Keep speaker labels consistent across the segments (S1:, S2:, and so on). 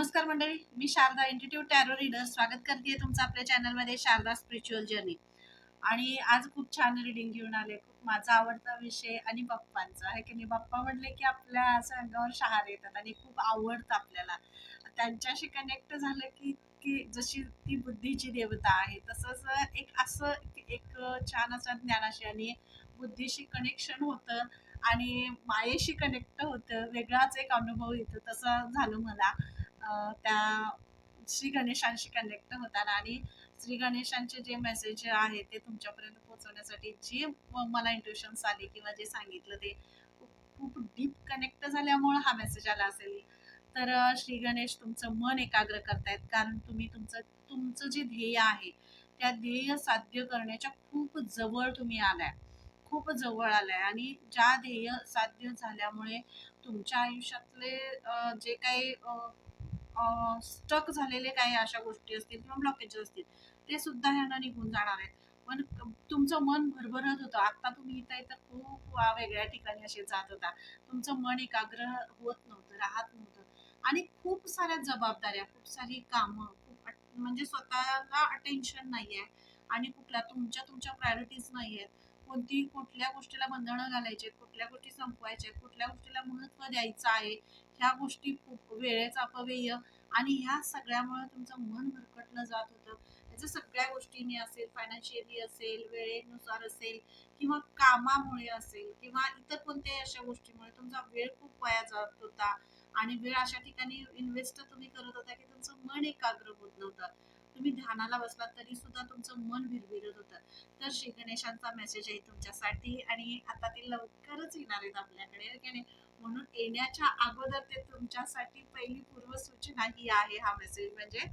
S1: नमस्कार मंडळी मी शारदा इंटिट्यूट टॅरो रीडर स्वागत करते तुमचं आपल्या चॅनलमध्ये शारदा स्पिरिच्युअल जर्नी आणि आज खूप छान रिडिंग घेऊन आले खूप माझा आवडता विषय आणि बाप्पांचा. आहे की नाही? बाप्पा म्हटले की आपल्या असं अंगावर शहार येतात आणि खूप आवडतं आपल्याला. त्यांच्याशी कनेक्ट झालं की की जशी ती बुद्धीची देवता आहे तसंच एक असं एक छान असं ज्ञानाशी आणि बुद्धीशी कनेक्शन होतं आणि मायेशी कनेक्ट होतं. वेगळाच एक अनुभव येतो तसं झालं मला. त्या श्री गणेशांशी कनेक्ट होताना आणि श्री गणेशांचे जे मेसेज आहे ते तुमच्यापर्यंत पोहोचवण्यासाठी जे मला इंट्युशन्स आले किंवा जे सांगितलं ते खूप- डीप कनेक्ट झाल्यामुळं हा मेसेज आला असेल. तर श्री गणेश तुमचं मन एकाग्र करतायत कारण तुम्ही तुमचं तुमचं जे ध्येय आहे त्या ध्येय साध्य करण्याच्या खूप जवळ तुम्ही आलाय. खूप जवळ आलाय आणि ज्या ध्येय साध्य झाल्यामुळे तुमच्या आयुष्यातले जे काही स्टक झालेले काही अशा गोष्टी असतील किंवा ब्लॉकेजेस असतील ते सुद्धा ह्यांना निघून जाणार आहेत. पण तुमचं मन भरभरत होतं. आता तुम्ही इथं इथं खूप वा- वेगळ्या ठिकाणी असे जात होता. तुमचं मन एकाग्र होत नव्हतं राहत नव्हतं. आणि खूप साऱ्या जबाबदाऱ्या खूप सारी कामं खूप म्हणजे स्वतःला अटेन्शन नाही आहे. आणि कुठल्या तुमच्या तुमच्या प्रायोरिटीज नाही आहेत. कोणती कुठल्या गोष्टीला बंधनं घालायचे कुठल्या गोष्टी संपवायच्या कुठल्या गोष्टीला महत्त्व द्यायचं आहे ह्या गोष्टी खूप वेळेचा अपव्यय आणि ह्या सगळ्यामुळे तुमचं मन भरकटलं जात होतं. त्याच्या सगळ्या गोष्टींनी असेल फायनान्शियली असेल वेळेनुसार असेल किंवा कामामुळे असेल किंवा इतर कोणत्याही अशा गोष्टीमुळे तुमचा वेळ खूप वाया जात होता आणि वेळ अशा ठिकाणी इन्व्हेस्ट तुम्ही करत होता की तुमचं मन एकाग्र होत नव्हतं. तुम्ही ध्यानाला बसलात तरी सुद्धा तुमचं मन भिरभिरत होतं. तर श्री गणेशांचा मेसेज आहे तुमच्यासाठी आणि आता ते लवकरच येणार आहेत आपल्याकडे. म्हणून येण्याच्या अगोदर ते तुमच्यासाठी पहिली पूर्वसूचना ही आहे हा मेसेज म्हणजे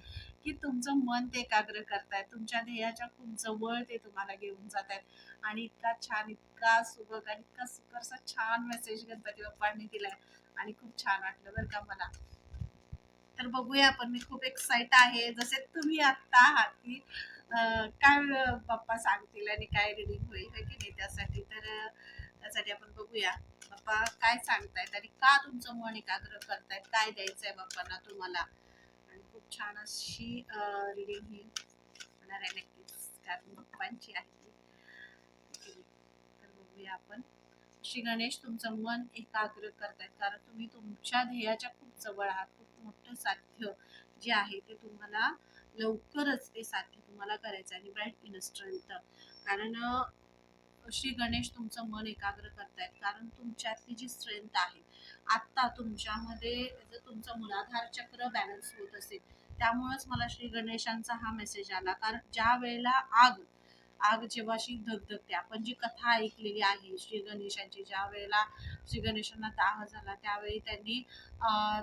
S1: की तुमचं मन ते एकाग्र करतायत तुमच्या ध्येयाच्या खूप जवळ ते तुम्हाला घेऊन जात आहेत आणि इतका छान इतका सुबक आणि इतका सुकरसा छान मेसेज गणपती बाप्पांनी दिलाय. आणि खूप छान वाटलं बरं का मला. तर बघूया आपण मी खूप एक्साइट आहे. जसे तुम्ही आत्ता आहात की काय बाप्पा सांगतील आणि काय रिडिंग होईल की नाही त्यासाठी? तर त्यासाठी आपण बघूया. बाप्पा काय सांगतायत आणि का तुमचं मन एकाग्र करतायत? काय द्यायचंय बाप्पांना तुम्हाला? आणि खूप छान अशी रिडिंग ही होणार आहे नक्कीच. कारण बाप्पांची आहे ती. तर बघूया आपण. श्री गणेश तुमचं मन एकाग्र करतायत. कारण तुम्ही तुमच्या ध्येयाच्या खूप जवळ आहात. खूप मोठं साध्य जे आहे ते तुम्हाला लवकरच ते साध्य तुम्हाला करायचं आहे. आणि ब्राईट इनस्ट्रेंथ कारण श्री गणेश तुमचं मन एकाग्र करतायत? कारण तुमच्यातली जी स्ट्रेंथ आहे आत्ता तुमच्यामध्ये जर तुमचं मुलाधार चक्र बॅलन्स होत असेल त्यामुळेच मला श्री गणेशांचा हा मेसेज आला. कारण ज्या वेळेला आग आग जेव्हा अशी धगधगते. आपण जी कथा ऐकलेली आहे श्री गणेशांची ज्या वेळेला श्री गणेशांना दाह झाला त्यावेळी त्यांनी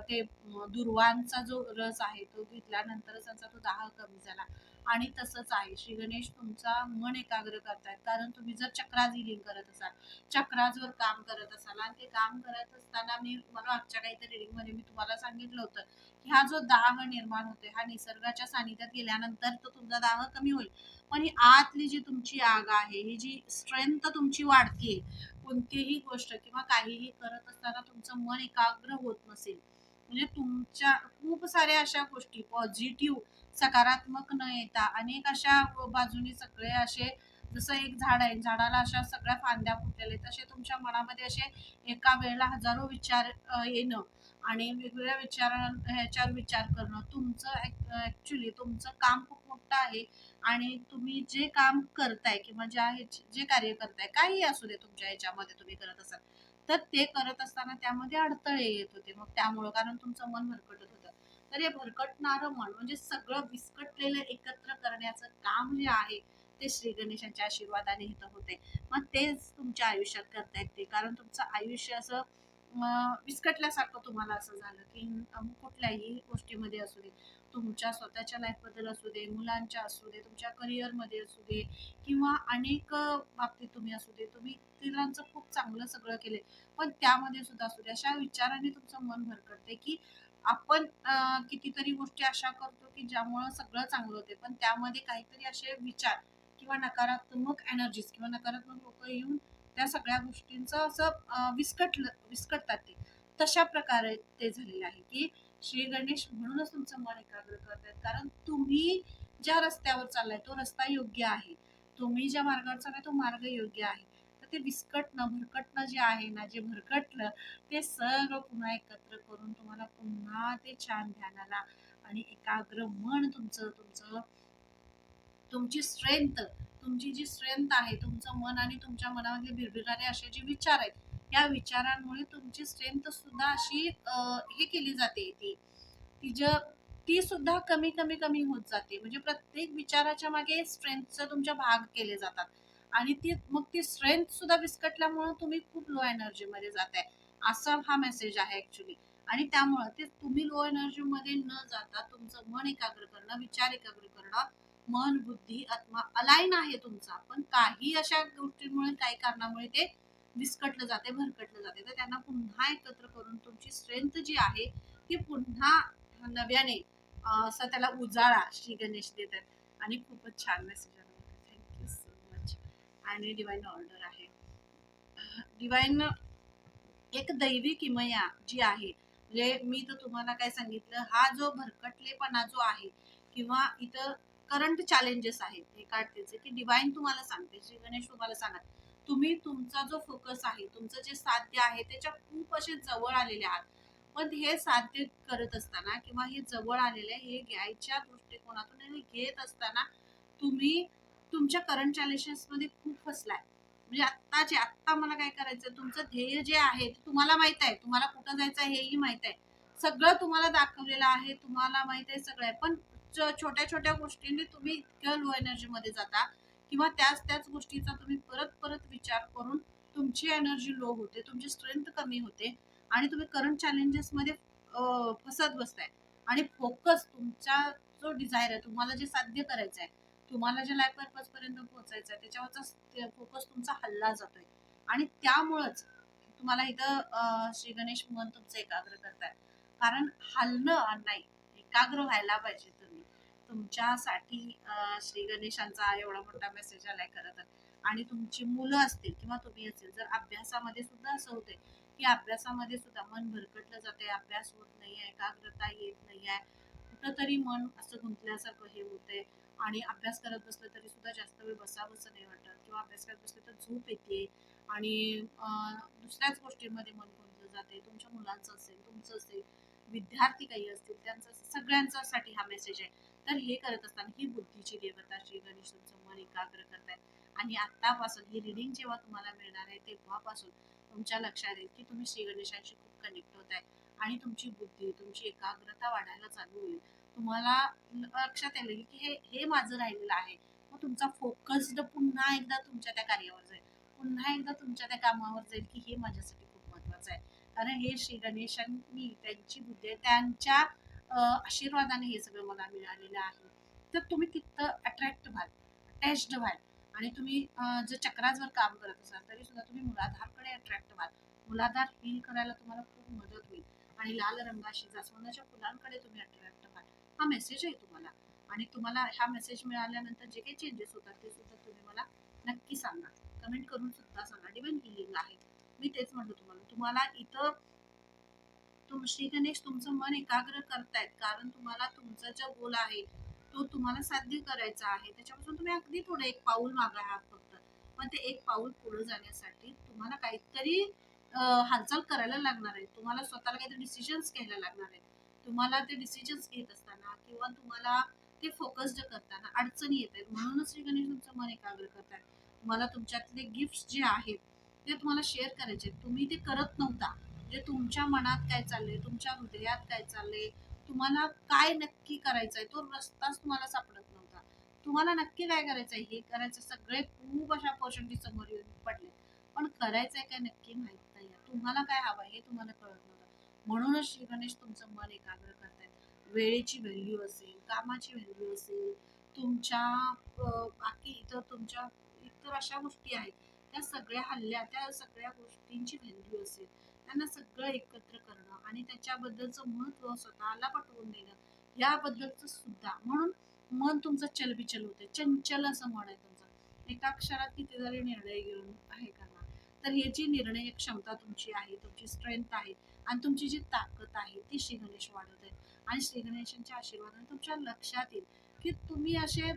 S1: ते दुर्वांचा जो रस आहे तो घेतल्यानंतरच त्यांचा तो दाह कमी झाला. आणि तसंच आहे. श्री गणेश तुमचा मन एकाग्र करतायत. कारण तुम्ही जर चक्राज हिलिंग करत असाल चक्राजवर काम करत असाल आणि ते काम करत असताना मी मला मागच्या काहीतरी रिडिंगमध्ये मी तुम्हाला सांगितलं होतं की हा जो दाह निर्माण होतोय हा निसर्गाच्या सानिध्यात गेल्यानंतर तो तुमचा दाह कमी होईल. पण ही आतली जी तुमची आग आहे ही जी स्ट्रेंथ तुमची वाढतीये कोणतीही गोष्ट किंवा काहीही करत असताना तुमचं मन एकाग्र होत नसेल म्हणजे तुमच्या खूप साऱ्या अशा गोष्टी पॉझिटिव्ह सकारात्मक न येता अनेक अशा बाजूनी सगळे असे जसं एक झाड आहे झाडाला अशा सगळ्या फांद्या फुटलेल्या आहेत तसे तुमच्या मनामध्ये असे एका वेळेला हजारो विचार येणं आणि वेगवेगळ्या विचार ह्याच्यावर विचार करणं तुमचं ऍक्च्युली तुमचं काम खूप मोठं आहे आणि तुम्ही जे काम करताय किंवा ज्या जे कार्य करताय काही असू दे तुमच्या ह्याच्यामध्ये तुम्ही करत असाल तर ते करत असताना त्यामध्ये अडथळे येत होते. मग त्यामुळं कारण तुमचं मन भरकटत होतं. तर हे भरकटणारं मन म्हणजे सगळं विस्कटलेलं एकत्र करण्याचं काम जे आहे ते श्री गणेशांच्या आशीर्वादाने इथं होते. मग तेच तुमच्या आयुष्यात करतायत ते. कारण तुमचं आयुष्य असं विस्कटल्यासारखं तुम्हाला असं झालं की कुठल्याही गोष्टीमध्ये असू दे तुमच्या स्वतःच्या लाईफबद्दल असू दे मुलांच्या असू दे तुमच्या करिअरमध्ये असू दे किंवा अनेक बाबतीत तुम्ही असू दे तुम्ही तिलांचं खूप चांगलं सगळं केले पण त्यामध्ये सुद्धा असू दे अशा विचाराने तुमचं मन भरकटते की आपण कितीतरी गोष्टी अशा करतो की ज्यामुळं सगळं चांगलं होते पण त्यामध्ये काहीतरी असे विचार किंवा नकारात्मक एनर्जीज किंवा नकारात्मक लोक येऊन त्या सगळ्या गोष्टींचं असं विस्कटलं विस्कटतात ते. तशा प्रकारे ते झालेलं आहे की श्री गणेश म्हणूनच तुमचं मन एकाग्र करतात कारण तुम्ही ज्या रस्त्यावर चाललाय तो रस्ता योग्य आहे. तुम्ही ज्या मार्गावर चाललाय तो मार्ग योग्य आहे. तर ते विस्कटणं भरकटणं जे आहे ना जे भरकटलं ते सगळं पुन्हा एकत्र करून तुम्हाला पुन्हा ते छान ध्यानाला आणि एकाग्र मन तुमचं तुमचं तुमची स्ट्रेंथ तुमची जी स्ट्रेंथ आहे तुमचं मन आणि तुमच्या मनामधले भिरभिरारे असे जे विचार आहेत या विचारांमुळे तुमची स्ट्रेंथ सुद्धा अशी हे केली जाते. ती ती ज ती सुद्धा कमी कमी कमी होत जाते. म्हणजे प्रत्येक विचाराच्या मागे स्ट्रेंथचं तुमच्या भाग केले जातात. आणि ती मग ती स्ट्रेंथ सुद्धा विस्कटल्यामुळे तुम्ही खूप लो एनर्जीमध्ये जात आहे असा हा मेसेज आहे ऍक्च्युली आणि त्यामुळं ते तुम्ही लो एनर्जीमध्ये न जाता तुमचं मन एकाग्र करणं विचार एकाग्र करणं मन बुद्धी आत्मा अलाईन आहे तुमचा. पण काही अशा गोष्टींमुळे काही कारणामुळे ते विस्कटलं जाते भरकटलं जाते. तर त्यांना पुन्हा एकत्र करून तुमची स्ट्रेंथ जी आहे ती पुन्हा नव्याने असं त्याला उजाळा श्री गणेश देतात. आणि खूपच छान मेसेज आला थँक्यू सो मच आणि डिवाईन ऑर्डर आहे. डिवाईन एक दैवी किमया जी आहे म्हणजे मी तर तुम्हाला काय सांगितलं हा जो भरकटलेपणा जो आहे किंवा इथं करंट चॅलेंजेस आहेत हे काढतेचे की डिवाईन तुम्हाला सांगते श्री गणेश तुम्हाला सांगत तुम्ही तुमचा जो फोकस आहे तुमचं जे साध्य आहे त्याच्या खूप असे जवळ आलेले आहात. पण हे साध्य करत असताना किंवा हे जवळ आलेले हे घ्यायच्या दृष्टिकोनातून हे घेत असताना तुम्ही तुमच्या करंट चॅलेंजेस मध्ये खूप फसलाय. म्हणजे आत्ताचे आत्ता मला काय करायचं तुमचं ध्येय जे आहे ते तुम्हाला माहीत आहे तुम्हाला कुठं जायचं आहे हेही माहीत आहे. सगळं तुम्हाला दाखवलेलं आहे तुम्हाला माहीत आहे सगळं आहे पण छोट्या छोट्या गोष्टींनी तुम्ही इतक्या लो एनर्जीमध्ये जाता किंवा त्याच त्याच गोष्टीचा तुम्ही परत परत विचार करून तुमची एनर्जी लो होते तुमची स्ट्रेंथ कमी होते आणि तुम्ही करंट चॅलेंजेसमध्ये फसत बसताय. आणि फोकस तुमचा जो डिझायर आहे तुम्हाला जे साध्य करायचं आहे तुम्हाला जे लाईफ पर्पज पर्यंत पोहोचायचं आहे त्याच्यावरचा फोकस तुमचा हल्ला जातोय. आणि त्यामुळंच तुम्हाला इथं श्री गणेश मन तुमचं एकाग्र करताय. कारण हलणं नाही एकाग्र व्हायला पाहिजे तुम्ही. तुमच्यासाठी श्री गणेशांचा एवढा मोठा मेसेज आलाय खरं तर. आणि तुमची मुलं असतील किंवा तुम्ही असेल जर अभ्यासामध्ये सुद्धा असं होते की अभ्यासामध्ये सुद्धा मन भरकटलं जाते अभ्यास होत नाही आहे एकाग्रता येत नाही आहे कुठंतरी मन असं गुंतल्यासारखं हे होतंय आणि अभ्यास करत बसलं तरी सुद्धा जास्त वेळ बसावंसं नाही वाटत किंवा अभ्यास करत बसलं तर झोप येते आणि दुसऱ्याच गोष्टींमध्ये मन गुंतलं जाते तुमच्या मुलांचं असेल तुमचं असेल विद्यार्थी काही असतील त्यांचं सगळ्यांच्यासाठी हा मेसेज आहे. तर हे करत असताना ही बुद्धीची देवता श्री गणेश तुमचं मन एकाग्र करतायत. आणि आतापासून ही रिडिंग जेव्हा तुम्हाला मिळणार आहे तेव्हापासून तुमच्या लक्षात येईल की तुम्ही श्री गणेशांशी खूप कनेक्ट होत आहे आणि तुमची बुद्धी तुमची एकाग्रता वाढायला चालू होईल. तुम्हाला लक्षात येईल की हे हे माझं राहिलेलं आहे. मग तुमचा फोकस्ड पुन्हा एकदा तुमच्या त्या कार्यावर जाईल. पुन्हा एकदा तुमच्या त्या कामावर जाईल की हे माझ्यासाठी खूप महत्वाचं आहे. कारण हे श्री गणेशांनी त्यांची बुद्धी आहे, त्यांच्या आशीर्वादाने हे सगळं मला मिळालेलं आहे. तर तुम्ही तिथं अट्रॅक्ट व्हाल अटॅच्ड व्हाल आणि तुम्ही जर चक्राजवर काम करत असाल तरी सुद्धा तुम्ही मुलाधारकडे अट्रॅक्ट व्हाल. मुलाधार फील करायला तुम्हाला खूप मदत होईल आणि लाल रंगाशी जास्वंदाच्या फुलांकडे तुम्ही अट्रॅक्ट व्हाल. हा मेसेज आहे तुम्हाला आणि तुम्हाला हा मेसेज मिळाल्यानंतर जे काही चेंजेस होतात ते सुद्धा तुम्ही मला नक्की सांगा. कमेंट करून सुद्धा सांगा. डिवाइन हिलिंग आहे. मी तेच म्हणतो तुम्हाला. तुम्हाला इथं तुम गणेश तुमचं मन एकाग्र करतायत. कारण तुम्हाला तुमचा जो गोल आहे तो तुम्हाला साध्य करायचा आहे. त्याच्यापासून तुम्ही अगदी थोडं एक पाऊल मागा आहात फक्त. पण ते एक पाऊल पुढे जाण्यासाठी तुम्हाला काहीतरी हालचाल करायला लागणार आहे. तुम्हाला स्वतःला काहीतरी डिसिजन्स घ्यायला लागणार आहेत. तुम्हाला ते डिसिजन्स घेत असताना किंवा तुम्हाला ते फोकस्ड करताना अडचणी येत आहेत. म्हणूनच श्री गणेश तुमचं मन एकाग्र करतायत. तुम्हाला तुमच्यातले गिफ्ट जे आहेत ते तुम्हाला शेअर करायचे आहेत. तुम्ही ते करत नव्हता. म्हणजे तुमच्या मनात काय चाललंय? तुमच्या हृदयात काय चाललंय? तुम्हाला काय नक्की करायचंय? तो रस्ताच तुम्हाला सापडत नव्हता. तुम्हाला नक्की काय करायचंय? हे करायचं सगळे खूप अशा ऑपॉर्च्युनिटी समोर येऊन पडले. पण करायचंय काय नक्की माहीत नाही तुम्हाला काय हवं हे तुम्हाला कळत नव्हतं. म्हणूनच श्री गणेश तुमचं मन एकाग्र करतायत. वेळेची व्हॅल्यू असेल कामाची व्हॅल्यू असेल तुमच्या बाकी इतर तुमच्या इतर अशा गोष्टी आहेत. त्या सगळ्या हल्ल्या त्या सगळ्या गोष्टींची व्हॅल्यू असेल. त्यांना सगळं एकत्र करणं आणि त्याच्याबद्दलचं महत्त्व स्वतःला पटवून देणं याबद्दलचं सुद्धा. म्हणून मन तुमचं चलबिचल होते चंचल असं मन आहे तुमचं. एका अक्षरात किती जरी निर्णय घेऊन आहे करणार तर याची निर्णय क्षमता तुमची आहे तुमची स्ट्रेंथ आहे आणि तुमची जी ताकद आहे ती श्री गणेश वाढवत आहे आणि श्री गणेशांच्या आशीर्वादाने तुमच्या लक्षात येईल की तुम्ही असे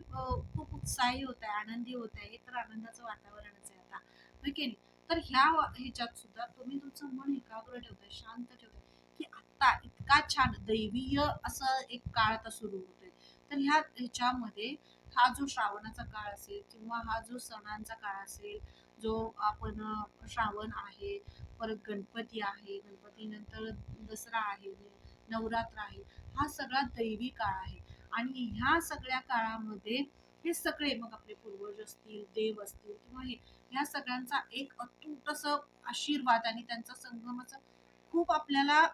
S1: खूप उत्साही होत आहे आनंदी होत आहे हे तर आनंदाचं वातावरणच आहे आता. ठीक आहे तर ह्या ह्याच्यात सुद्धा तुम्ही तुमचं मन एकाग्र ठेवताय शांत ठेवताय की आता इतका छान दैवीय असं एक काळ आता सुरू होतोय. तर ह्या ह्याच्यामध्ये हा जो श्रावणाचा काळ असेल किंवा हा जो सणांचा काळ असेल जो आपण श्रावण आहे परत गणपती आहे गणपतीनंतर दसरा आहे नवरात्र आहे हा सगळा दैवी काळ आहे. आणि ह्या सगळ्या काळामध्ये हे सगळे मग आपले पूर्वज असतील देव असतील किंवा हे ह्या सगळ्यांचा एक अतूट असं आशीर्वाद आणि त्यांचा संगमाचा खूप आपल्याला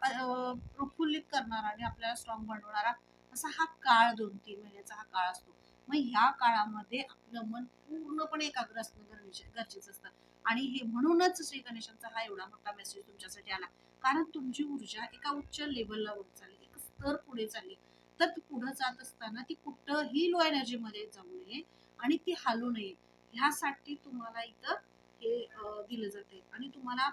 S1: प्रफुल्लित करणारा आणि आपल्याला स्ट्रॉंग बनवणारा असा हा काळ दोन तीन महिन्याचा हा काळ असतो. मग ह्या काळामध्ये आपलं मन पूर्णपणे एकाग्र असणं गरजेचं गरजेचं असतं. आणि हे म्हणूनच श्री गणेशांचा हा एवढा मोठा मेसेज तुमच्यासाठी आला. कारण तुमची ऊर्जा एका उच्च लेवलला वर चालली एक स्तर पुढे चालली. तर ती पुढे जात असताना ती कुठंही लो एनर्जी मध्ये जाऊ नये आणि ती हालू नये. ह्यासाठी तुम्हाला इथं हे दिलं जाते आणि तुम्हाला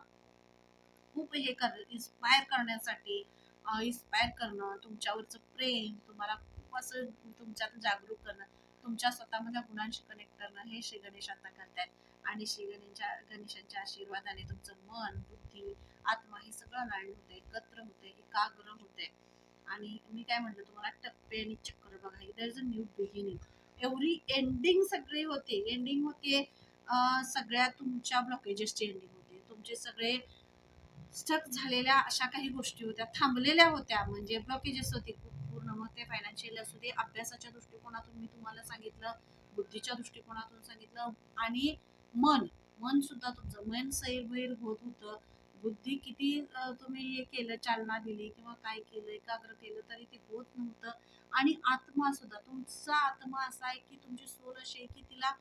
S1: खूप हे कर इन्स्पायर करण्यासाठी इन्स्पायर करणं तुमच्यावरचं प्रेम तुम्हाला खूप असं तुमच्यात जागरूक करणं तुमच्या स्वतःमधल्या गुणांशी कनेक्ट करणं हे श्री गणेश आता करतायत. आणि श्री गणेशच्या गणेशांच्या आशीर्वादाने तुमचं मन बुद्धी आत्मा हे सगळं लाईन होते एकत्र होते एकाग्र होते आणि मी काय म्हटलं तुम्हाला टप्पे आणि चक्कर बघा it is a new beginning एवढी एंडिंग सगळी होते. एंडिंग होते सगळ्या तुमच्या ब्लॉकेजेसची एंडिंग होते. तुमचे सगळे स्टक झालेल्या अशा काही गोष्टी होत्या थांबलेल्या होत्या. म्हणजे ब्लॉकेजेस होते खूप पूर्ण. मग ते फायनान्शियल असू दे अभ्यासाच्या दृष्टिकोनातून मी तुम्हाला सांगितलं बुद्धीच्या दृष्टिकोनातून सांगितलं आणि मन. मन सुद्धा तुमचं मन सैरभैर होत होतं. बुद्धी किती तुम्ही हे केलं चालना दिली किंवा काय केलं एकाग्र केलं तरी ते होत नव्हतं. आणि आत्मा सुद्धा तुमचा आत्मा असा आहे की तुमची सोल अशी आहे की तिला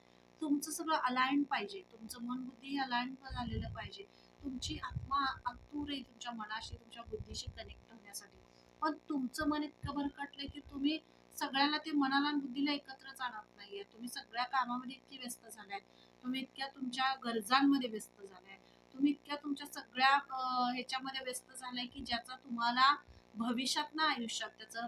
S1: तुमचं सगळं अलाइन पाहिजे. तुमचं मन बुद्धी अलाइन झालेलं पाहिजे. तुमची आत्मा अतुर आहे तुमच्या मनाशी तुमच्या बुद्धीशी कनेक्ट होण्यासाठी. पण तुमचं मन इतकं भरकटलंय की तुम्ही सगळ्याला ते मनाला आणि बुद्धीला एकत्रच आणत नाहीये. तुम्ही सगळ्या कामामध्ये इतके व्यस्त झालाय तुम्ही इतक्या तुमच्या गरजांमध्ये व्यस्त झालाय तुम्ही इतक्या तुमच्या सगळ्या ह्याच्यामध्ये व्यस्त झालाय की ज्याचा तुम्हाला भविष्यात ना आयुष्यात त्याचं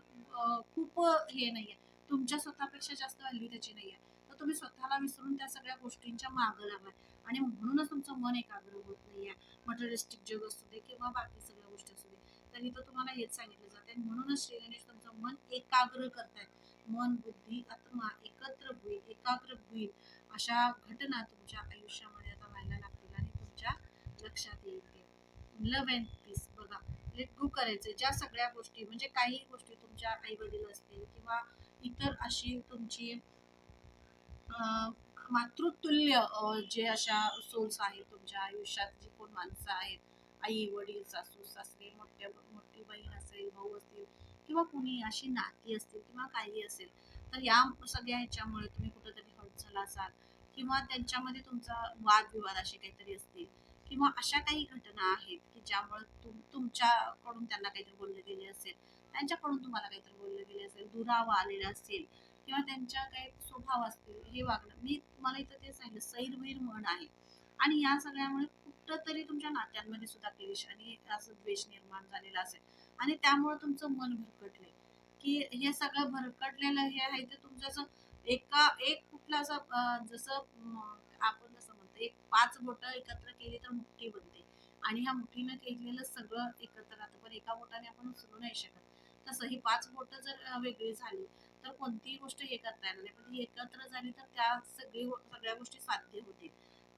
S1: खूप हे नाहीये. तुमच्या स्वतःपेक्षा जास्त व्हॅल्यू त्याची नाहीये. तर तुम्ही स्वतःला विसरून त्या सगळ्या गोष्टींच्या मागं लागलाय आणि म्हणूनच तुमचं मन एकाग्र होत नाहीये. मटेरिस्टिक जग असू दे किंवा बाकी सगळ्या गोष्टी असू दे. तर इथं तुम्हाला हेच सांगितलं जाते म्हणूनच श्री गणेश तुमचं मन एकाग्र करतायत मन बुद्धी आत्मा एकत्र होईल एकाग्र होईल अशा घटना तुमच्या आयुष्यामध्ये आता व्हायला लागतील आणि तुमच्या लक्षात येईल लव्ह अँड पीस बघा लेट गो करायचं ज्या सगळ्या गोष्टी म्हणजे काही गोष्टी तुमच्या आई वडील असतील किंवा इतर अशी तुमची मातृतुल्य जे अशा सोल्स आहेत तुमच्या आयुष्यात जी कोण माणसं आहेत आई वडील सासू सासरे मोठ्या मोठी बहीण असेल भाऊ असतील किंवा कुणी अशी नाती असतील किंवा काही असेल तर या सगळ्या ह्याच्यामुळे तुम्ही कुठेतरी हट झाला असाल किंवा त्यांच्यामध्ये तुमचा वादविवाद असे काहीतरी असतील. किंवा अशा काही घटना आहेत की ज्यामुळे तुम तुमच्याकडून त्यांना काहीतरी बोलले गेले असेल त्यांच्याकडून तुम्हाला काहीतरी बोललं गेले असेल दुरावा आलेला असेल किंवा त्यांच्या काही स्वभाव असतील हे वागणं. मी मला इथं ते सांगितलं सैरवैर म्हण आहे. आणि या सगळ्यामुळे कुठंतरी तुमच्या नात्यांमध्ये सुद्धा क्लेश आणि असं द्वेष निर्माण झालेला असेल. आणि त्यामुळे तुमचं मन भरकटले. की हे सगळं भरकटलेलं हे आहे ते तुमचं असं एका एक कुठलं असं जसं आपण एक पाच बोटं एकत्र केली तर मुठी बनते. आणि ह्या मुठीनं केलेलं सगळं एकत्र राहतं पण एका बोटाने आपण उचलू नाही शकत. तसं ही पाच बोटं जर वेगळी झाली तर कोणतीही गोष्ट हे करता येणार नाही. पण ही एकत्र झाली तर त्या सगळी सगळ्या गोष्टी साध्य होतील.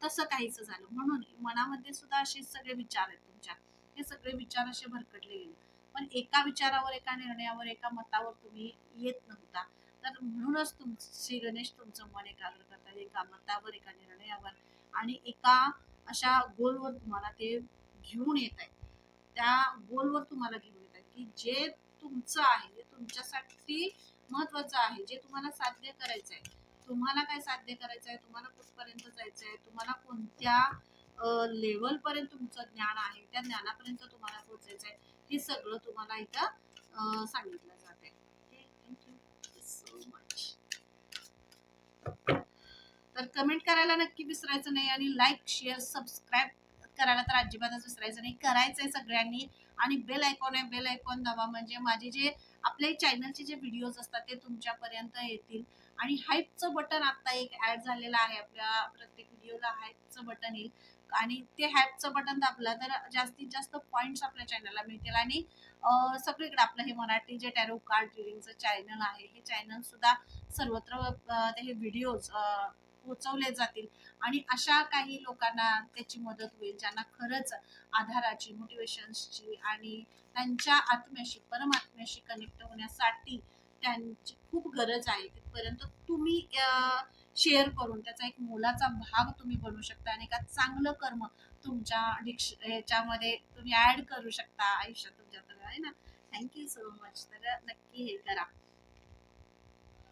S1: तसं काहीच झालं. म्हणून मनामध्ये सुद्धा असेच सगळे विचार आहेत तुमच्या. हे सगळे विचार असे भरकटले गेले. पण एका विचारावर एका निर्णयावर एका मतावर तुम्ही येत नव्हता. तर म्हणूनच तुम श्री गणेश तुमचं मन एकाग्र करतात. एका मतावर एका निर्णयावर. आणि एका अशा गोलवर तुम्हाला ते घेऊन येत आहेत. त्या गोलवर तुम्हाला घेऊन येत आहेत की जे तुमचं आहे जे तुमच्यासाठी महत्वाचं आहे जे तुम्हाला साध्य करायचं आहे तुम्हाला काय साध्य करायचं आहे तुम्हाला कुठपर्यंत जायचं आहे तुम्हाला कोणत्या लेवल पर्यंत तुमचं ज्ञान आहे त्या ज्ञानापर्यंत तुम्हाला पोहोचायचं आहे हे सगळं तुम्हाला इथं सांगितलं जात आहे थँक्यू सो मच तर कमेंट करायला नक्की विसरायचं नाही आणि लाईक शेअर सबस्क्राईब करायला तर अजिबातच विसरायचं नाही. करायचं आहे सगळ्यांनी. आणि बेल आयकॉन आहे बेल आयकॉन दाबा. म्हणजे माझे जे आपले चॅनलचे जे व्हिडिओज असतात ते तुमच्यापर्यंत येतील. आणि हाईपचं बटन आता एक ॲड झालेलं आहे आपल्या प्रत्येक व्हिडिओला हाईपचं बटन येईल. आणि ते हॅपचं बटन दाबलं तर जास्तीत जास्त पॉईंट्स आपल्या चॅनलला मिळतील. आणि सगळीकडे आपलं हे मराठी जे टॅरो कार्ड रिडिंगचं चॅनल आहे हे चॅनल सुद्धा सर्वत्र ते हे व्हिडिओज पोचवले जातील. आणि अशा काही लोकांना त्याची मदत होईल ज्यांना खरंच आधाराची मोटिवेशन्सची आणि त्यांच्या आत्म्याशी परमात्म्याशी कनेक्ट होण्यासाठी त्यांची खूप गरज आहे. तिथपर्यंत तुम्ही शेअर करून त्याचा एक मोलाचा भाग तुम्ही बनवू शकता आणि एका चांगलं कर्म तुमच्या डिक्श ह्याच्यामध्ये तुम्ही ऍड करू शकता आयुष्यात तुमच्या तर आहे ना? थँक्यू सो मच तर नक्की हे करा.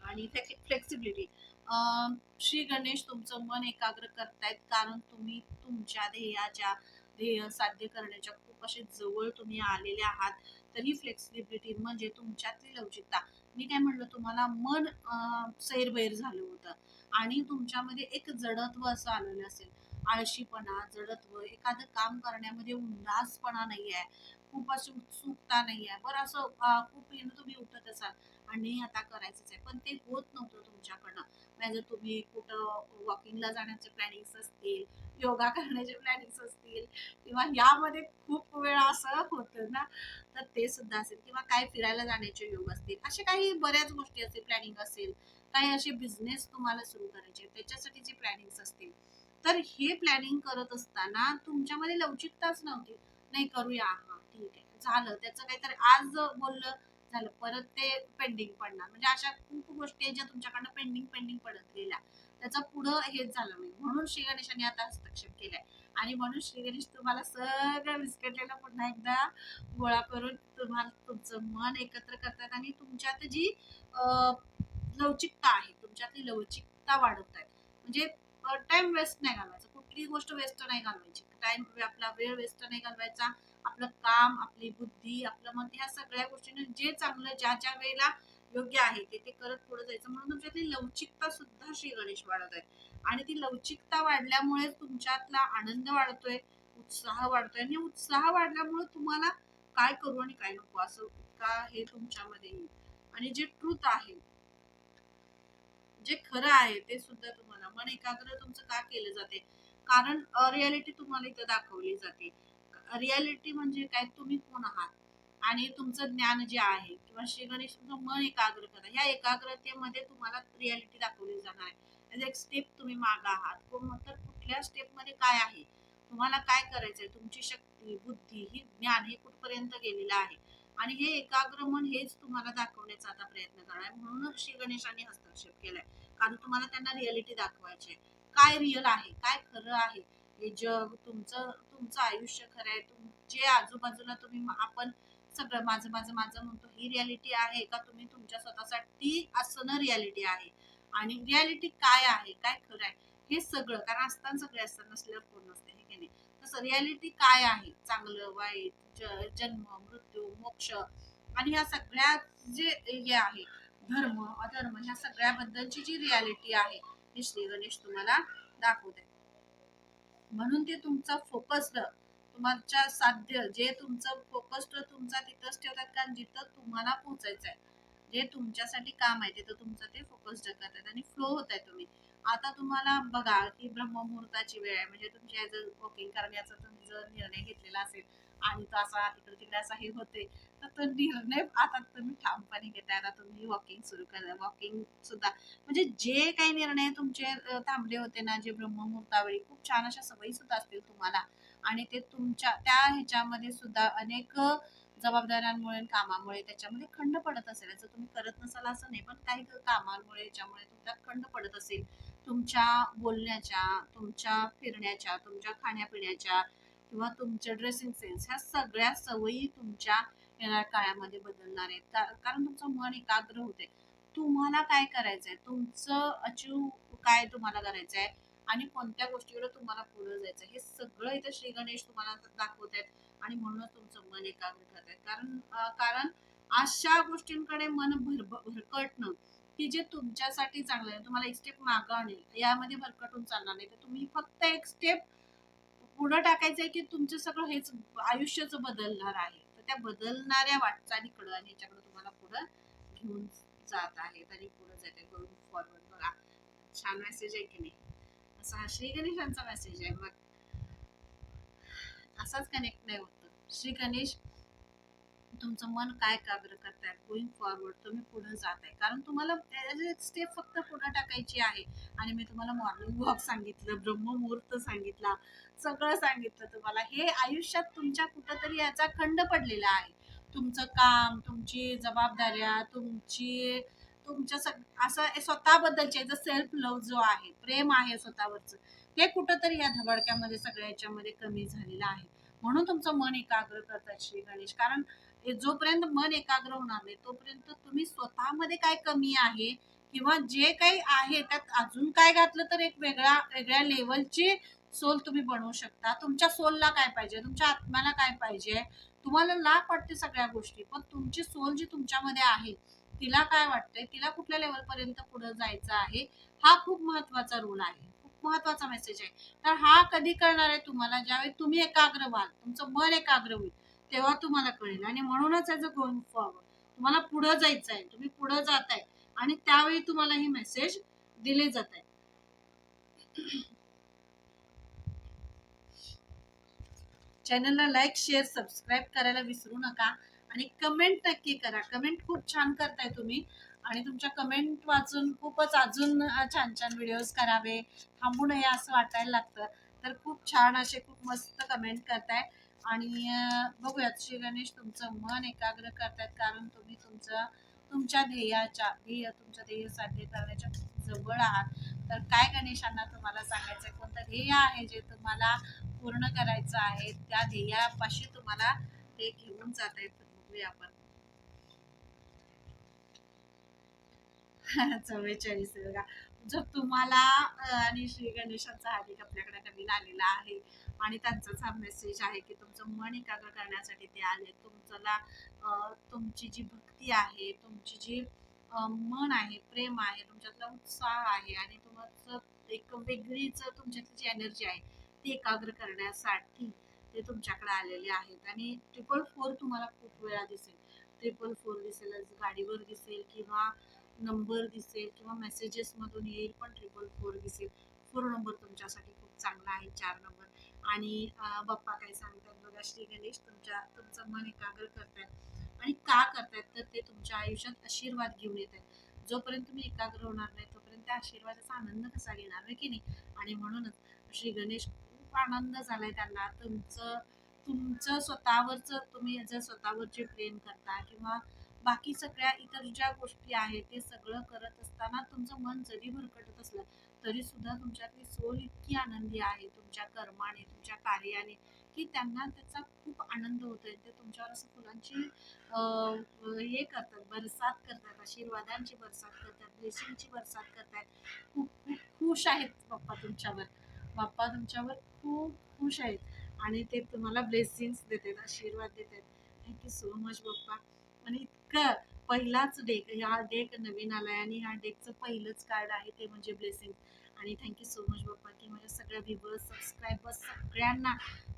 S1: आणि फ्लेक्सिबिलिटी श्री गणेश तुमचं मन एकाग्र करतायत कारण तुम्ही तुमच्या ध्येयाच्या ध्येय साध्य करण्याच्या खूप असे जवळ तुम्ही आलेले आहात. तरी फ्लेक्सिबिलिटी म्हणजे तुमच्यातली लवचिकता. मी काय म्हणलं तुम्हाला मन सैरबैर झालं होतं. आणि तुमच्यामध्ये एक जडत्व असं आलेलं असेल. आळशीपणा जडत्व एखादं काम करण्यामध्ये उल्हासपणा नाही आहे खूप अशी उत्सुकता नाही आहे बरं असं खूप येणं तुम्ही उठत असाल. आणि आता करायचंच आहे. पण ते होत नव्हतं तुमच्याकडनं. म्हणजे तुम्ही कुठं वॉकिंगला जाण्याचे प्लॅनिंग्स असतील योगा करण्याचे प्लॅनिंग्स असतील किंवा यामध्ये खूप वेळा असं होतं ना तर ते सुद्धा असेल. किंवा काय फिरायला जाण्याचे योग असतील. असे काही बऱ्याच गोष्टी असतील प्लॅनिंग असेल. काही असे बिझनेस तुम्हाला सुरू करायचे त्याच्यासाठी जे प्लॅनिंग्स असतील. तर हे प्लॅनिंग करत असताना तुमच्यामध्ये लवचिकताच नव्हती. नाही करूया हा ठीक आहे. झालं. त्याचं काहीतरी आज बोललं झालं. परत ते पेंडिंग पडणार. म्हणजे अशा खूप गोष्टी आहेत ज्या तुमच्याकडनं पेंडिंग पेंडिंग पडत गेल्या. त्याचं पुढं हेच झालं नाही. म्हणून श्री गणेशाने आता हस्तक्षेप केलाय. आणि म्हणून श्री गणेश तुम्हाला सगळं विस्कटलेलं पुन्हा एकदा गोळा करून तुम्हाला तुमचं मन एकत्र करतात आणि तुमच्यात जी लवचिकता आहे तुमच्यातली लवचिकता वाढवत आहेत म्हणजे टाइम वेस्ट नाही घालवायचा. कुठलीही गोष्ट वेस्ट नाही घालवायची. टाइम आपला वेळ वेस्ट नाही घालवायचा. आपलं काम आपली बुद्धी आपलं मन ह्या सगळ्या गोष्टीने जे चांगलं ज्या ज्या वेळेला योग्य आहे ते ते करत पुढे जायचं. म्हणून तुमच्यातली लवचिकता सुद्धा श्री गणेश वाढत आहे आणि ती लवचिकता वाढल्यामुळे तुमच्यातला आनंद वाढतोय उत्साह वाढतोय. आणि उत्साह वाढल्यामुळे तुम्हाला काय करू आणि काय नको? असं का हे तुमच्यामध्ये येईल. आणि जे ट्रूथ आहे जे खरं आहे ते सुद्धा तुम्हाला मन एकाग्र तुमचं का केलं जाते? कारण रियालिटी तुम्हाला इथं दाखवली जाते. रियालिटी म्हणजे काय? तुम्ही कोण आहात? आणि तुमचं ज्ञान जे आहे किंवा श्री गणेश तुमचं मन एकाग्र करा. ह्या एकाग्रतेमध्ये तुम्हाला रियालिटी दाखवली जाणार आहे. एक स्टेप तुम्ही मागा आहात. कोण तर कुठल्या स्टेपमध्ये काय आहे? तुम्हाला काय करायचंय? तुमची शक्ती बुद्धी ही ज्ञान हे कुठपर्यंत गेलेलं आहे? आणि हे एकाग्र मन हेच तुम्हाला दाखवण्याचा आता प्रयत्न करणार आहे. म्हणूनच श्री गणेशाने हस्तक्षेप केलाय. कारण तुम्हाला त्यांना रियालिटी दाखवायची आहे. काय रिअल आहे? काय खरं आहे? हे जग तुमचं तुमचं आयुष्य खरं आहे. तुमचे आजूबाजूला तुम्ही म- आपण सगळं माझं माझं माझं म्हणतो ही रियालिटी आहे का? तुम्ही तुमच्या स्वतःसाठी असणं रियालिटी आहे. आणि रियालिटी काय आहे? काय खरं आहे? हे सगळं कारण असताना सगळे असताना नसल्यावर कोण नसते हे की नाही? तसं रियालिटी काय आहे? चांगलं वाईट ज- जन्म मृत्यू मोक्ष आणि ह्या सगळ्या जे हे आहे धर्म अधर्म ह्या सगळ्याबद्दलची जी रियालिटी आहे हे श्री गणेश तुम्हाला दाखवते म्हणून ते तुमचा फोकस्ड तुमच्या साध्य जे तुमचं फोकस्ड तुमचा तिथंच ठेवतात कारण जिथं तुम्हाला पोहोचायचं आहे जे तुमच्यासाठी काम आहे तिथं तुमचं ते फोकस्ड करतात आणि फ्लो होत आहे तुम्ही. आता तुम्हाला बघा की ब्रह्ममुहूर्ताची वेळ आहे म्हणजे तुमच्या अ वॉकिंग करण्याचा तुम्ही जर निर्णय घेतलेला असेल आणि तो असा तिकडे तिकडे असा हे होते तर तो निर्णय आता तुम्ही ठामपणे घेताय आता तुम्ही वॉकिंग सुरू करा वॉकिंग सुद्धा. म्हणजे जे काही निर्णय तुमचे थांबले होते ना जे ब्रह्ममुहूर्तावेळी खूप छान अशा सवयी सुद्धा असतील तुम्हाला. आणि ते तुमच्या त्या ह्याच्यामध्ये सुद्धा अनेक जबाबदाऱ्यांमुळे कामामुळे त्याच्यामध्ये खंड पडत असेल. याचं तुम्ही करत नसाल असं नाही पण काही कामांमुळे याच्यामुळे तुमच्यात खंड पडत असेल. तुमच्या बोलण्याच्या तुमच्या फिरण्याच्या तुमच्या खाण्यापिण्याच्या किंवा तुमच्या ड्रेसिंग सेन्स ह्या सगळ्या सवयी तुमच्या येणाऱ्या काळामध्ये बदलणार आहेत. का- कारण तुमचं मन एकाग्र होते तुम्हाला काय करायचंय? तुमचं अचीव काय तुम्हाला करायचं आहे आणि कोणत्या गोष्टीकडे तुम्हाला पुढे जायचं हे सगळं इथं श्री गणेश तुम्हाला दाखवत आहेत आणि म्हणूनच तुमचं मन एकाग्र ठरत आहे कारण कारण अशा गोष्टींकडे मन भर भरकटणं की जे तुमच्यासाठी चांगलं आहे. तुम्हाला एक स्टेप मागं आणेल. यामध्ये भरकटून चालणार नाही. तर तुम्ही फक्त एक स्टेप पुढं टाकायचंय की तुमचं सगळं हेच आयुष्यच बदलणार आहे. तर त्या बदलणाऱ्या वाटचालीकडं आणि याच्याकडे तुम्हाला पुढं घेऊन जात आहेत आणि पुढे जात आहे फॉरवर्ड बघा. छान मेसेज आहे की नाही? असा हा श्री गणेशांचा मेसेज आहे. मग असाच कनेक्ट नाही होत. श्री गणेश तुमचं मन काय काग्र करताय? गोइंग फॉरवर्ड तुम्ही पुढे जात आहे कारण तुम्हाला स्टेप फक्त पुढे टाकायची आहे. आणि मी तुम्हाला मॉर्निंग वॉक सांगितलं ब्रह्ममुहूर्त सांगितला सगळं सांगितलं तुम्हाला. हे आयुष्यात तुमच्या कुठंतरी याचा खंड पडलेला आहे. तुमचं काम तुमची जबाबदाऱ्या तुमची तुमच्या सग असं स्वतःबद्दलचे जो सेल्फ लव्ह जो आहे प्रेम आहे स्वतःवरचं हे कुठंतरी या धबडक्यामध्ये सगळ्या याच्यामध्ये कमी झालेलं आहे. म्हणून तुमचं मन एकाग्र करतात श्री गणेश. कारण हे जोपर्यंत मन एकाग्र होणार नाही तोपर्यंत तुम्ही स्वतःमध्ये काय कमी आहे किंवा जे काही आहे त्यात अजून काय घातलं तर एक वेगळा वेगळ्या लेवलची सोल तुम्ही बनवू शकता. तुमच्या सोलला काय पाहिजे? तुमच्या आत्म्याला काय पाहिजे? तुम्हाला लाभ वाटते सगळ्या गोष्टी पण तुमची सोल जी तुमच्यामध्ये आहे तिला काय वाटतंय? तिला कुठल्या लेवलपर्यंत पुढे जायचं आहे? हा खूप महत्त्वाचा रोल आहे. खूप महत्त्वाचा मेसेज आहे. तर हा कधी कळणार आहे तुम्हाला? ज्यावेळी तुम्ही एकाग्र व्हाल तुमचं मन एकाग्र होईल. तेव्हा तुम्हाला कळेल. आणि म्हणूनच याचं गोइंग फॉरवर्ड तुम्हाला पुढं जायचं आहे तुम्ही पुढे जात आहे आणि त्यावेळी तुम्हाला हे मेसेज दिले जात आहे चॅनलला लाईक शेअर सबस्क्राईब करायला विसरू नका. आणि कमेंट नक्की करा. कमेंट खूप छान करताय तुम्ही. आणि तुमच्या कमेंट वाचून खूपच अजून छान छान व्हिडिओज करावे. थांबू नये असं वाटायला लागतं. तर खूप छान असे खूप मस्त कमेंट करताय. आणि बघूयात. श्री गणेश तुमचं मन एकाग्र करतात कारण तुम्ही तुमचं तुमच्या ध्येयाच्या ध्येय तुमचं ध्येय साध्य करण्याच्या जवळ आहात. तर काय गणेशांना तुम्हाला सांगायचं कोणतं ध्येय आहे जे तुम्हाला पूर्ण करायचं आहे? त्या ध्येयापाशी तुम्हाला ते घेऊन जात आहेत. बघूया आपण. चव्वेचाळीस बघा. जर तुम्हाला आणि श्री गणेशांचा हार्दिक आपल्याकडे नवीन आलेला आहे आणि त्यांचाच हा मेसेज आहे की तुमचं मन एकाग्र करण्यासाठी ते आले. तुमच्याला तुमची जी भक्ती आहे तुमची जी मन आहे प्रेम आहे तुमच्यातला उत्साह आहे आणि तुमचं एक वेगळीच तुमच्यातली जी एनर्जी आहे ती एकाग्र करण्यासाठी ते तुमच्याकडे आलेले आहेत. आणि ट्रिपल फोर तुम्हाला खूप वेळा दिसेल. ट्रिपल फोर दिसेल गाडीवर दिसेल किंवा नंबर दिसेल किंवा मेसेजेसमधून येईल पण ट्रिपल फोर दिसेल. फोर नंबर तुमच्यासाठी खूप चांगला आहे चार नंबर. आणि बाप्पा काय सांगतात बघा श्री गणेश तुमच्या तुमचं मन एकाग्र करतायत. आणि का करतायत? तर ते तुमच्या आयुष्यात आशीर्वाद घेऊन येत आहेत जोपर्यंत तुम्ही एकाग्र होणार नाही तोपर्यंत त्या आशीर्वादाचा आनंद कसा घेणार? आहे की नाही? आणि म्हणूनच श्री गणेश खूप आनंद झालाय त्यांना. तुमचं तुमचं स्वतःवरचं तुम्ही जर स्वतःवरचे प्रेम करता किंवा बाकी सगळ्या इतर ज्या गोष्टी आहेत ते सगळं करत असताना तुमचं मन जरी भरकटत असलं तरी सुद्धा तुमच्यातली सोल इतकी आनंदी आहे तुमच्या कर्माने तुमच्या कार्याने की त्यांना त्याचा खूप आनंद होतोय. ते तुमच्यावर असं फुलांची हे करतात बरसात करतात आशीर्वादांची बरसात करतात ब्लेसिंगची बरसात करतात. खूप खूप खुश आहेत बाप्पा तुमच्यावर. बाप्पा तुमच्यावर खूप खुश आहेत. आणि ते तुम्हाला ब्लेसिंग्स देतात आशीर्वाद देतात. Thank you so much Bappa. आणि इतकं पहिलाच डेक ह्या डेक नवीन आलाय आणि ह्या डेकचं पहिलंच कार्ड आहे ते म्हणजे ब्लेसिंग. आणि थँक्यू सो मच बाप्पा की माझ्या सगळ्या व्ह्युअर्स सबस्क्रायबर्स सगळ्यांना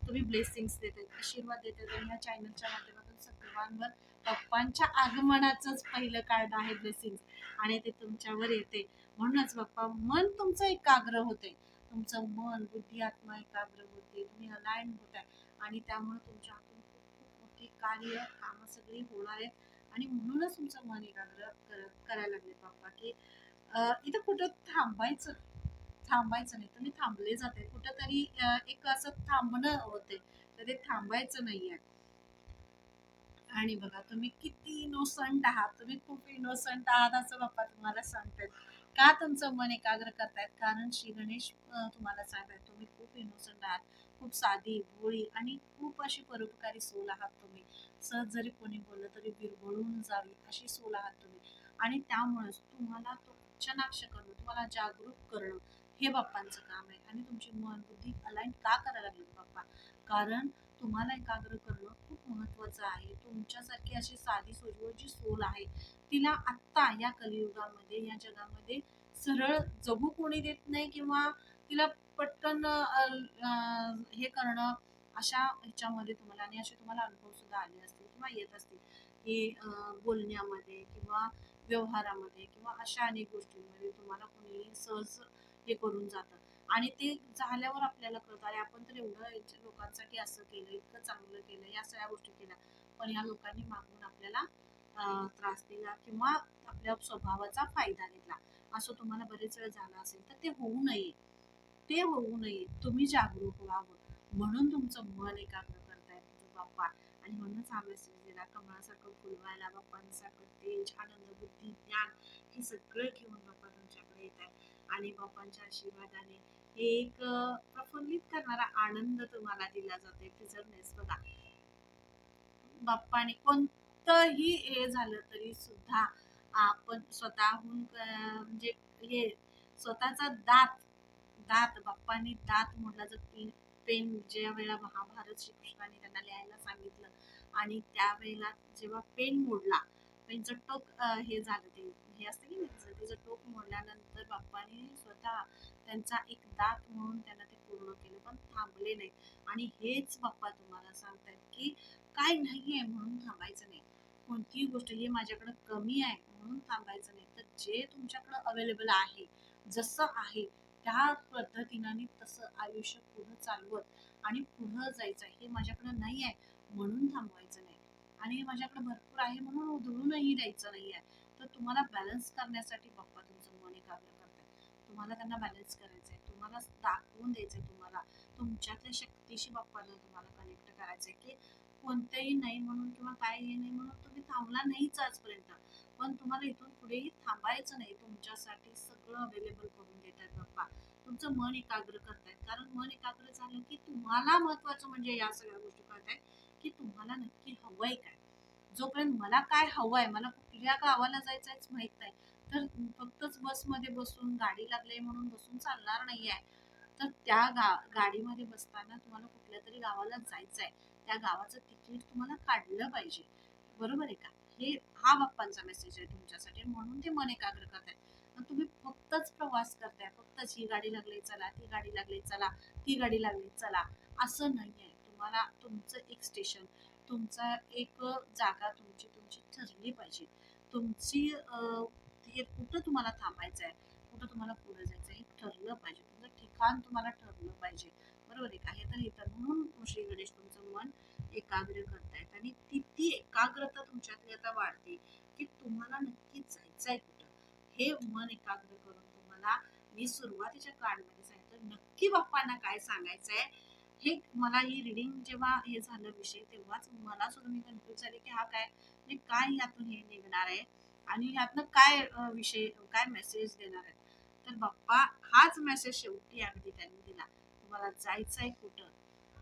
S1: तुम्ही ब्लेसिंग्स देतात आशीर्वाद देतात आणि ह्या चॅनलच्या माध्यमातून सर्वांवर पप्पांच्या आगमनाचंच पहिलं कार्ड आहे ब्लेसिंग आणि ते तुमच्यावर येते. म्हणूनच बाप्पा मन तुमचं एकाग्र होते तुमचं मन बुद्धी आत्मा एकाग्र होते. तुम्ही अलाइन होत आहे आणि त्यामुळे तुमच्या हातून खूप खूप मोठी कार्य कामं सगळी होणार आहेत. आणि म्हणूनच तुमचं मन एकाग्र कर- करायला लागले बाप्पा की इथं कुठं थांबायचं? थांबायचं नाही. तुम्ही थांबले जाते. कुठंतरी एक असं थांबणं होते तर ते थांबायचं नाहीये. आणि बघा तुम्ही किती इनोसंट आहात. तुम्ही खूप इनोसंट आहात असं बाप्पा तुम्हाला सांगतायत का तुमचं मन एकाग्र करतायत? कारण श्री गणेश तुम्हाला सांगतायत तुम्ही खूप इनोसंट आहात. खूप साधी भोळी आणि खूप अशी परोपकारी सोल आहात तुम्ही. सहज जरी कोणी बोललं तरी विरघळून जावी अशी सोल आहात तुम्ही. आणि त्यामुळेच तुम्हाला तो चनाक्ष करणं तुम्हाला जागरूक करणं हे बाप्पांचं काम आहे. आणि तुमची मन बुद्धी अलाइन का करायला लागली बाप्पा? कारण तुम्हाला एकाग्र करणं खूप महत्वाचं आहे. तुमच्यासारखी अशी साधी सोजवळ जी सोल आहे तिला आत्ता या कलियुगामध्ये या जगामध्ये सरळ जगू कोणी देत नाही किंवा तिला पटकन हे करणं अशा ह्याच्यामध्ये तुम्हाला आणि असे तुम्हाला अनुभव सुद्धा आले असतील किंवा येत असतील की बोलण्यामध्ये किंवा व्यवहारामध्ये किंवा अशा अनेक गोष्टींमध्ये तुम्हाला कोणी सहज हे करून जातं. आणि ते झाल्यावर आपल्याला कळतं अरे आपण तर एवढं लोकांसाठी असं केलं इतकं चांगलं केलं या सगळ्या गोष्टी केल्या. पण या लोकांनी मागून आपल्याला त्रास दिला किंवा आपल्या स्वभावाचा फायदा घेतला. असं तुम्हाला बरेच वेळ झालं असेल तर ते होऊ नये. ते होऊ नये. तुम्ही जागरूक व्हावं. म्हणून तुमचं मन एकाग्र करताय. तुझं बाप्पा. आणि म्हणूनच हा मेसेज दिला कमळासारखं फुलवायला बाप्पांसारखं तेज आनंद बुद्धी ज्ञान हे सगळं घेऊन बाप्पा तुमच्याकडे येत आहे आणि बाप्पांच्या आशीर्वादाने एक प्रफुल्लित करणारा आनंद तुम्हाला दिला जातोय. प्रिझर्वनेस बघा. बाप्पाने कोणतंही हे झालं तरी सुद्धा आपण स्वतःहून म्हणजे हे स्वतःचा दात दात बाप्पांनी दात मोडला जर पेन पेन ज्या वेळेला महाभारत श्रीकृष्णाने त्यांना लिहायला सांगितलं आणि त्यावेळेला जेव्हा पेन मोडला पेनचं टोक हे झालं ते हे असतं की नाही त्याचं टोक मोडल्यानंतर बाप्पाने स्वतः त्यांचा एक दात म्हणून त्यांना ते पूर्ण केलं पण थांबले नाही. आणि हेच बाप्पा तुम्हाला सांगतायत की काय नाहीये म्हणून थांबायचं नाही. कोणतीही गोष्ट हे माझ्याकडे कमी आहे म्हणून थांबायचं नाही. तर जे तुमच्याकडे अवेलेबल आहे जसं आहे त्या पद्धतीनं पद्धतीने तसं आयुष्य पुढं चालवत आणि पुढं जायचं आहे हे माझ्याकडे नाही आहे म्हणून थांबवायचं नाही. आणि हे माझ्याकडे भरपूर आहे म्हणून उधळूनही द्यायचं नाही आहे. तर तुम्हाला बॅलन्स करण्यासाठी बाप्पा तुमचं मन एकाग्र करताय तुम्हाला त्यांना बॅलन्स करायचं आहे. तुम्हाला दाखवून द्यायचं आहे तुम्हाला. तुमच्यातल्या शक्तीशी बाप्पाला तुम्हाला कनेक्ट करायचं आहे की कोणतेही नाही म्हणून किंवा काय हे नाही म्हणून तुम्ही थांबला नाहीच आजपर्यंत. पण तुम्हाला इथून पुढेही थांबायचं नाही. तुमच्यासाठी सगळं अवेलेबल करून देतात बाप्पा. तुमचं मन एकाग्र करतायत. कारण मन एकाग्र झालं की तुम्हाला महत्वाचं म्हणजे या सगळ्या गोष्टी कळत की तुम्हाला नक्की हवंय काय. जोपर्यंत मला काय हवंय मला कुठल्या गावाला जायचंच माहीत नाही. तर फक्तच बसमध्ये बसून गाडी लागली म्हणून बसून चालणार नाही आहे तर त्या गा गाडीमध्ये बसताना तुम्हाला कुठल्या तरी गावाला जायचं आहे त्या गावाचं तिकीट तुम्हाला काढलं पाहिजे. बरोबर आहे का? हे हा बाप्पांचा मेसेज आहे तुमच्यासाठी म्हणून ते मन एकाग्र करताय तुम्ही फक्तच प्रवास करताय. फक्तच ही गाडी लागली चला. ती गाडी लागली चला. ती गाडी लागली चला. असं नाही आहे तुम्हाला तुमचं एक स्टेशन तुमचा एक जागा तुमची तुमची ठरली पाहिजे. तुमची हे कुठं तुम्हाला थांबायचं आहे कुठं तुम्हाला पुढे जायचं आहे हे ठरलं पाहिजे. तुमचं ठिकाण तुम्हाला ठरलं पाहिजे. बरोबर आहे. काय हे तर इतर म्हणून श्री गणेश तुमचं मन एकाग्र करतायत आणि ती ती एकाग्रता तुमच्यातली आता वाढते की तुम्हाला नक्कीच जायचं आहे कुठं. हे मन एकाग्र करून तुम्हाला मी सुरुवातीच्या काळमध्ये सांगितलं नक्की बाप्पांना काय सांगायचं आहे हे मला ही रिडिंग जेव्हा हे झालं विषय तेव्हाच मला सुद्धा मी कन्फ्युज झाले की हा काय म्हणजे काय यातून हे निघणार आहे आणि यातनं काय विषय काय मेसेज देणार आहे. तर बाप्पा हाच मेसेज शेवटी अगदी त्यांनी दिला. तुम्हाला जायचं आहे कुठं?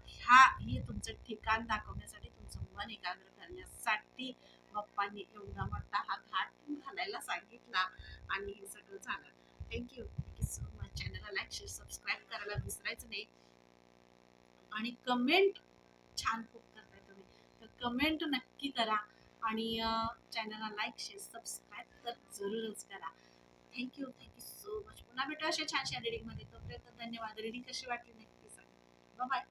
S1: ह्या हे तुमचं ठिकाण दाखवण्यासाठी तुमचं मन एकाग्र करण्यासाठी बाप्पांनी एवढा मोठा हा घाट घालायला सांगितला आणि हे सगळं झालं. Thank you thank you so much चॅनलला लाईक शेअर सबस्क्राईब करायला विसरायचं नाही. आणि कमेंट छान खूप करताय तुम्ही. तर कमेंट नक्की करा आणि चॅनलला लाईक शेअर सबस्क्राईब तर जरूरच करा. थँक्यू थँक्यू सो मच पुन्हा भेटू अशा छानशा रिडिंगमध्ये तोपर्यंत धन्यवाद. रिडिंग कशी वाटली नक्की सांगा. बाय